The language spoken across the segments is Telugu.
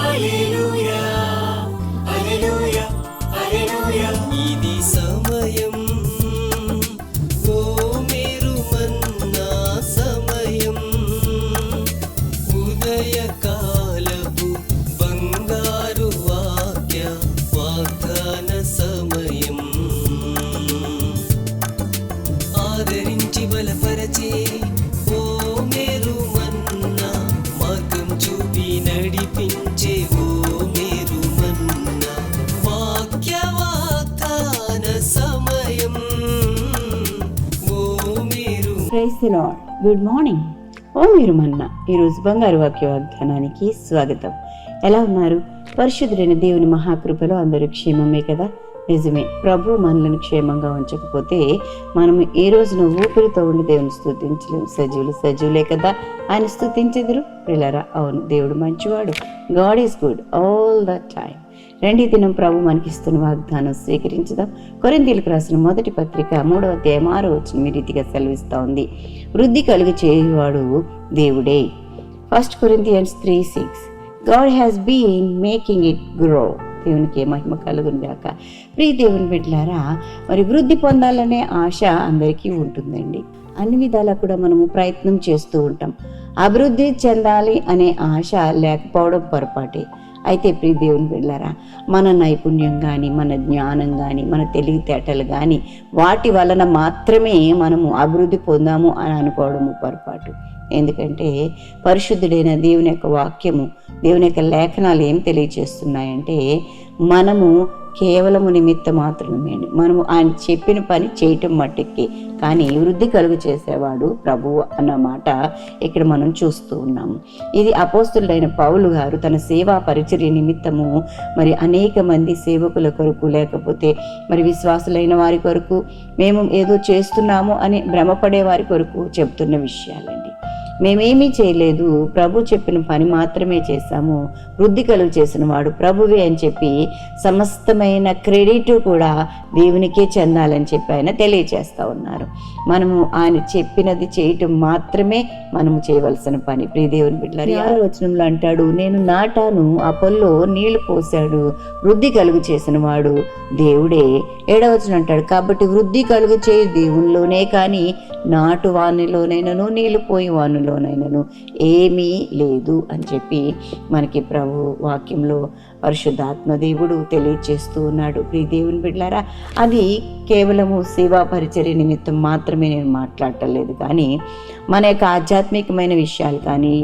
Hallelujah. మేరు లాడ్ గుడ్ మార్నింగ్. ఓ మీరు మన్న ఈరోజు బంగారు వాక్య వాగ్దానానికి స్వాగతం. ఎలా ఉన్నారు? పరిశుద్ధుడైన దేవుని మహాకృపలో అందరూ క్షేమమే కదా? నిజమే ప్రభు మనలను క్షేమంగా ఉంచకపోతే మనము ఏ రోజున ఊపిరితో ఉండి దేవుని స్థుతించలేము సజీవులు సజీవులే కదా? ఆయన స్థుతించెదరు. పిల్లరా అవును దేవుడు మంచివాడు. God is good all the time. రెండు దినం ప్రభు మనకిస్తున్న వాగ్దానం స్వీకరించుదాం. కొరింతీలకు రాసిన మొదటి పత్రిక మూడవ అధ్యాయం ఆరో వచ్చిన మీ రీతిగా సెలవిస్తూ ఉంది. వృద్ధి కలుగు చేయువాడు దేవుడే. First Corinthians three six God has been making it grow దేవునికి మహిమ కలుగును గాక. ప్రియ దేవుని బిడ్డలారా మరి వృద్ధి పొందాలనే ఆశ అందరికీ ఉంటుందండి. అన్ని విధాలా కూడా మనము ప్రయత్నం చేస్తూ ఉంటాం. అభివృద్ధి చెందాలి అనే ఆశ లేకపోవడం పొరపాటే. అయితే ప్రియ దేవుని బిడ్డలారా మన నైపుణ్యం కానీ మన జ్ఞానం కానీ మన తెలివితేటలు కానీ వాటి వలన మాత్రమే మనము అభివృద్ధి పొందాము అని అనుకోవడము పొరపాటు. ఎందుకంటే పరిశుద్ధుడైన దేవుని యొక్క వాక్యము దేవుని యొక్క లేఖనాలు ఏం తెలియచేస్తున్నాయంటే మనము కేవలము నిమిత్త మాత్రమే మనము ఆయన చెప్పిన పని చేయటం మట్టుకి. కానీ వృద్ధి కలుగు చేసేవాడు ప్రభువు అన్నమాట ఇక్కడ మనం చూస్తూ ఉన్నాము. ఇది అపోస్తులైన పౌలు గారు తన సేవా పరిచర్య నిమిత్తము మరి అనేక మంది సేవకుల కొరకు లేకపోతే మరి విశ్వాసులైన వారి కొరకు మేము ఏదో చేస్తున్నాము అని భ్రమపడే వారి కొరకు చెప్తున్న విషయాలండి. మేమేమీ చేయలేదు. ప్రభు చెప్పిన పని మాత్రమే చేశాము. వృద్ధి కలుగు చేసిన వాడు ప్రభువే అని చెప్పి సమస్తమైన క్రెడిట్ కూడా దేవునికే చెందాలని చెప్పి ఆయన తెలియజేస్తూ ఉన్నారు. మనము ఆయన చెప్పినది చేయటం మాత్రమే మనము చేయవలసిన పని. ప్రియదేవుని బిడ్డలారి ఆరో వచనంలో అంటాడు నేను నాటాను ఆ పొల్లో నీళ్ళు పోశాడు వృద్ధి కలుగు చేసిన వాడు దేవుడే. ఏడవచనం అంటాడు కాబట్టి వృద్ధి కలుగు చేయి దేవునిలోనే కానీ నాటు వానిలోనైనను నీళ్ళు పోయి వానిలోనైనను ఏమీ లేదు అని చెప్పి మనకి ప్రభు వాక్యంలో పరిశుద్ధాత్మ దేవుడు తెలియచేస్తూ ఉన్నాడు. ప్రియ దేవుని బిడ్డారా అది కేవలము సేవా పరిచర్య నిమిత్తం మాత్రమే నేను మాట్లాడటలేదు. కానీ మన యొక్క ఆధ్యాత్మికమైన విషయాలు కానీ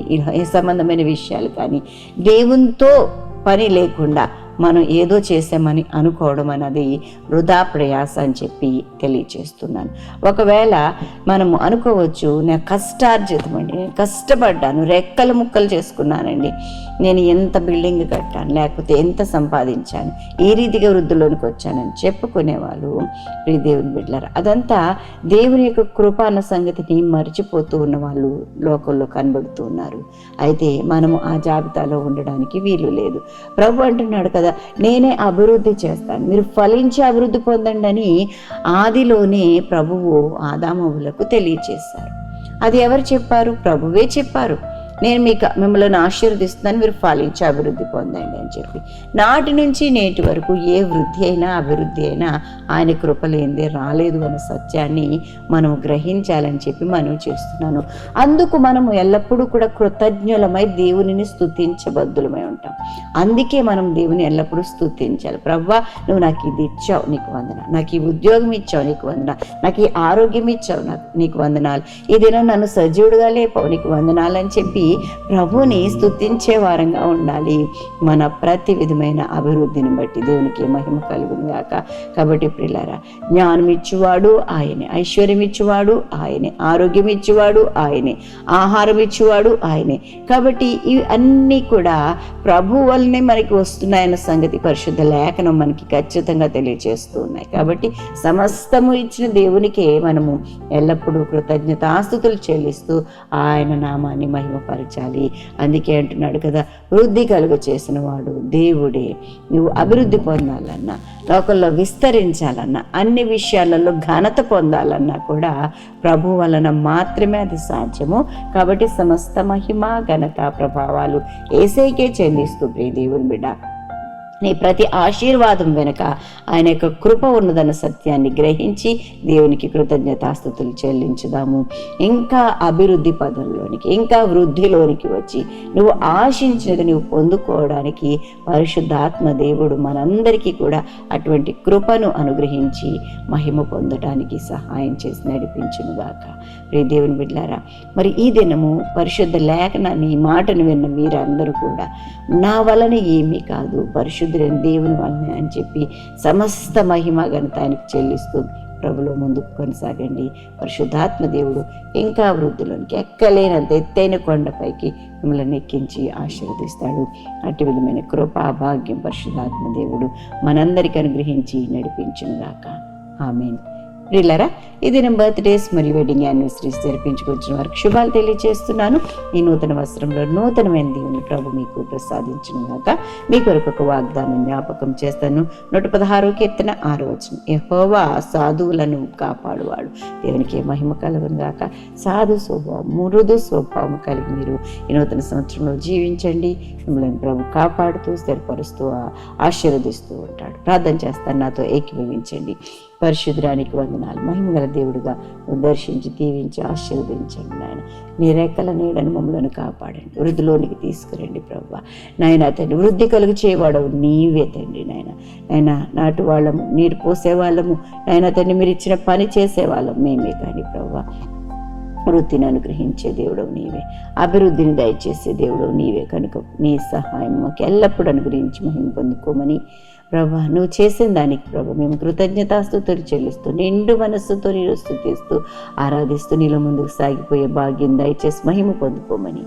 సంబంధమైన విషయాలు కానీ దేవునితో పని లేకుండా మనం ఏదో చేసామని అనుకోవడం అన్నది వృధా ప్రయాస అని చెప్పి తెలియచేస్తున్నాను. ఒకవేళ మనము అనుకోవచ్చు నా కష్టార్జితం అండి నేను కష్టపడ్డాను రెక్కలు ముక్కలు చేసుకున్నానండి నేను ఎంత బిల్డింగ్ కట్టాను లేకపోతే ఎంత సంపాదించాను ఈ రీతిగా వృద్ధిలోనికి వచ్చానని చెప్పుకునే వాళ్ళు ప్రియ దేవుని బిడ్డలారు. అదంతా దేవుని యొక్క కృప అన్న సంగతిని మర్చిపోతూ ఉన్న వాళ్ళు లోకంలో కనబడుతూ ఉన్నారు. అయితే మనము ఆ జాబితాలో ఉండడానికి వీలు లేదు. ప్రభు అంటున్నాడు కదా నేనే అభివృద్ధి చేస్తాను. మీరు ఫలించి అభివృద్ధి పొందండి అని ఆదిలోనే ప్రభువు ఆదామవులకు తెలియచేశారు. అది ఎవరు చెప్పారు? ప్రభువే చెప్పారు. నేను మీకు మిమ్మల్ని ఆశీర్వదిస్తున్నాను మీరు ఫలించి అభివృద్ధి పొందండి అని చెప్పి. నాటి నుంచి నేటి వరకు ఏ వృద్ధి అయినా అభివృద్ధి అయినా ఆయన కృపలేందే రాలేదు అనే సత్యాన్ని మనం గ్రహించాలని చెప్పి మనం చేస్తున్నాను. అందుకు మనము ఎల్లప్పుడూ కూడా కృతజ్ఞులమై దేవునిని స్తుతించబద్దులమై ఉంటాం. అందుకే మనం దేవుని ఎల్లప్పుడూ స్థుతించాలి ప్రవ్వా నువ్వు నాకు ఇది ఇచ్చావు నీకు వందన నాకు ఈ ఉద్యోగం ఇచ్చావు నీకు వందన నాకు ఈ ఆరోగ్యం ఇచ్చావు నాకు నీకు వందనాలు. ఈ దినం నన్ను సజీవుడుగా లేపావు నీకు వందనాలు అని చెప్పి ప్రభుని స్తుతించే వారంగా ఉండాలి. మన ప్రతి విధమైన అభివృద్ధిని బట్టి దేవునికి మహిమ కలుగును గాక. కాబట్టి ప్రిలారా జ్ఞానం ఇచ్చేవాడు ఆయనే ఐశ్వర్యం ఇచ్చేవాడు ఆయనే ఆరోగ్యం ఇచ్చేవాడు ఆయనే ఆహారం ఇచ్చేవాడు ఆయనే. కాబట్టి ఇవి అన్నీ కూడా ప్రభు వల్లనే మనకి వస్తున్నాయన్న సంగతి పరిశుద్ధ లేఖనం మనకి ఖచ్చితంగా తెలియజేస్తూ ఉన్నాయి. కాబట్టి సమస్తము ఇచ్చిన దేవునికే మనము ఎల్లప్పుడూ కృతజ్ఞతాస్తుతులు చెల్లిస్తూ ఆయన నామాన్ని మహిమపరచాలి బలపరచాలి అందుకే అంటున్నాడు కదా వృద్ధి కలుగ చేసిన వాడు దేవుడే. నువ్వు అభివృద్ధి పొందాలన్నా లోకంలో విస్తరించాలన్నా అన్ని విషయాలలో ఘనత పొందాలన్నా కూడా ప్రభు వలన మాత్రమే అది సాధ్యము. కాబట్టి సమస్త మహిమ ఘనత ప్రభావాలు ఏసైకే చెందిస్తూ ప్రియ దేవుని బిడ్డ నీ ప్రతి ఆశీర్వాదం వెనుక ఆయన యొక్క కృప ఉన్నదన్న సత్యాన్ని గ్రహించి దేవునికి కృతజ్ఞతాస్థుతులు చెల్లించుదాము. ఇంకా అభివృద్ధి పదంలోనికి ఇంకా వృద్ధిలోనికి వచ్చి నువ్వు ఆశించినది నువ్వు పొందుకోవడానికి పరిశుద్ధాత్మ దేవుడు మనందరికీ కూడా అటువంటి కృపను అనుగ్రహించి మహిమ పొందటానికి సహాయం చేసి నడిపించునుగాక. ప్రియ దేవుని బిడ్డారా మరి ఈ దినము పరిశుద్ధ లేఖనాన్ని ఈ మాటను విన్న మీరందరూ కూడా నా వలన ఏమీ కాదు పరిశుద్ధ పరిశుద్ధుడైన దేవుని వలన అని చెప్పి సమస్త మహిమ ఘనత ఆయనకు చెల్లిస్తూ ప్రభులో ముందుకు కొనసాగండి. పరిశుద్ధాత్మ దేవుడు ఇంకా వృద్ధులోనికి ఎక్కలేనంత ఎత్తైన కొండపైకి మిమ్మల్ని ఎక్కించి ఆశీర్వదిస్తాడు. అటు విధమైన కృపా భాగ్యం పరిశుద్ధాత్మ దేవుడు మనందరికీ అనుగ్రహించి నడిపించుగాక ఆమెను. ప్రియులరా ఇది నా బర్త్డేస్ మరియు వెడ్డింగ్ యానివర్సరీస్ జరిపించుకొచ్చిన వారికి శుభాలు తెలియజేస్తున్నాను ఈ నూతన వస్త్రంలో నూతనమైన దేవుని ప్రభు మీకు ప్రసాదించిన గాక మీ కొరకు ఒక వాగ్దానం జ్ఞాపకం చేస్తాను. నూట పదహారు కీర్తన ఆరు వచ్చిన యహోవా సాధువులను కాపాడువాడు. దేవునికి మహిమ కలుగును గాక. సాధు స్వభావం మృదు స్వభావం కలిగి మీరు ఈ నూతన సంవత్సరంలో జీవించండి. మిమ్మల్ని ప్రభు కాపాడుతూ స్థిరపరుస్తూ ఆశీర్వదిస్తూ ఉంటాడు. ప్రార్థన చేస్తాను నాతో ఏకీభవించండి. పరిశుద్ధానికి వందనాలు. మహిమగల దేవుడిగా దర్శించి దీవించి ఆశీర్వదించండి నాయన. నీ రెక్కల నీడని కాపాడండి. వృద్ధిలోనికి తీసుకురండి ప్రభు నాయన తండ్రి వృద్ధి కలుగు చేయవాడవు నీవే తండ్రి నాయన. నాయన నాటు వాళ్ళము నీరు పోసే వాళ్ళము నాయన తండ్రి మీరు ఇచ్చిన పని చేసే వాళ్ళం. మేమే కానీ ప్రభు వృత్తిని అనుగ్రహించే దేవుడవు నీవే. అభివృద్ధిని దయచేసే దేవుడవు నీవే. కనుక నీ సహాయం మాకు ఎల్లప్పుడూ అనుగ్రహించి మహిమ పొందుకోమని ప్రభా నువ్వు చేసిన దానికి ప్రభు మేము కృతజ్ఞతాస్తుతులు చెల్లిస్తూ నిండు మనస్సుతో నీరు స్థుతిస్తూ ఆరాధిస్తూ నీలో ముందుకు సాగిపోయే భాగ్యం దయచేసి మహిమ పొందుకోమని.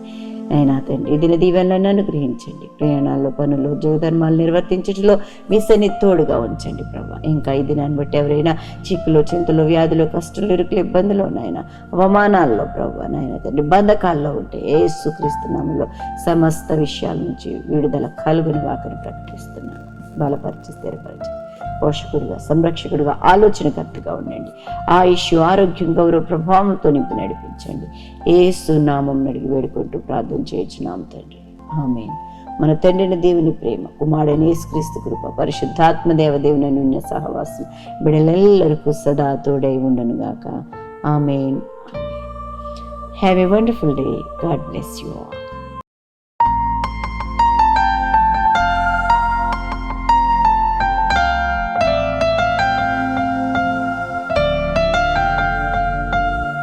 అయినా తండ్రి దిన దీవెనలను అనుగ్రహించండి. ప్రయాణాల్లో పనులు ధర్మాలు నిర్వర్తించడంలో మీ సన్ని తోడుగా ఉంచండి ప్రభా. ఇంకా ఈ దినాన్ని బట్టి ఎవరైనా చిక్కులో చింతలు వ్యాధులు కష్టాలు ఇరుకులు ఇబ్బందులు నాయన అవమానాల్లో ప్రభా నాయన తండ్రి బంధకాల్లో ఉంటే ఏసుక్రీస్తు నామంలో సమస్త విషయాల నుంచి విడుదల కలుగుని వాకని ప్రకటిస్తున్నాను. బలపరిచి స్థిరపరిచి పోషకుడిగా సంరక్షకుడిగా ఆలోచనకర్తగా ఉండండి. ఆయుష్ ఆరోగ్యం గౌరవ ప్రభావంతో నింపి నడిపించండి. ఏసు నామం నడిగి వేడుకుంటూ ప్రార్థన చేయొచ్చున్నాం తండ్రి. ఆమె మన తండ్రిని దేవుని ప్రేమ కుమారుడైన యేసుక్రీస్తు కృప పరిశుద్ధాత్మ దేవదేవుని నిన్న సహవాసం బిడలెల్లరికూ సదా తోడై ఉండను గాక. Amen. Have a wonderful day God bless you all